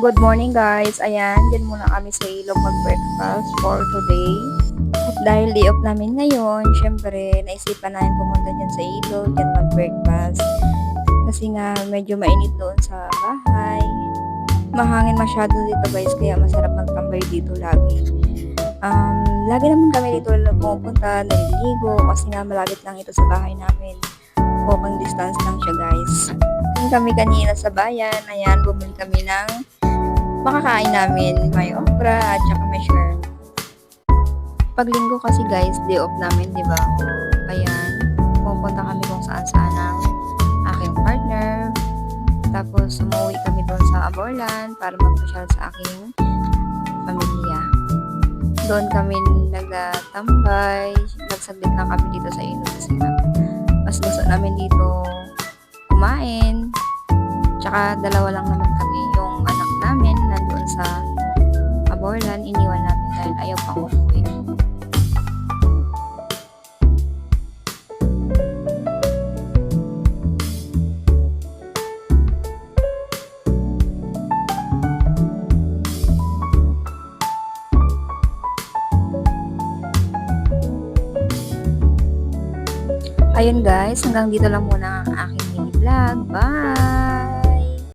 Good morning guys. Ayan, din muna kami sa ilog mag-breakfast for today. At dahil day off namin ngayon, syempre, naisipan namin pumunta dyan sa ilog, dyan mag-breakfast. Kasi nga, medyo mainit doon sa bahay. Mahangin masyado dito guys, kaya masarap magtambay dito lagi. Um, lagi naman kami dito pumupunta, naliligo, kasi nga malapit lang ito sa bahay namin. Walking distance lang siya guys. Kami kanina sa bayan, ayan, bumili kami ng makakain namin. May okra at saka may shrimp. Pag linggo kasi guys, day off namin, di ba? Ayan, pupunta kami kung saan saan ng aking partner. Tapos, umuwi kami doon sa Aborlan para magpasyal sa aking pamilya. Doon kami nagtambay. Nagsaglit lang kami dito sa nga, mas gusto namin dito kumain. Tsaka dalawa lang naman kami. Nandoon sa Aborlan, iniwan namin dahil ayaw pang umuwi. Ayun guys, hanggang dito lang muna ang aking mini vlog. Bye!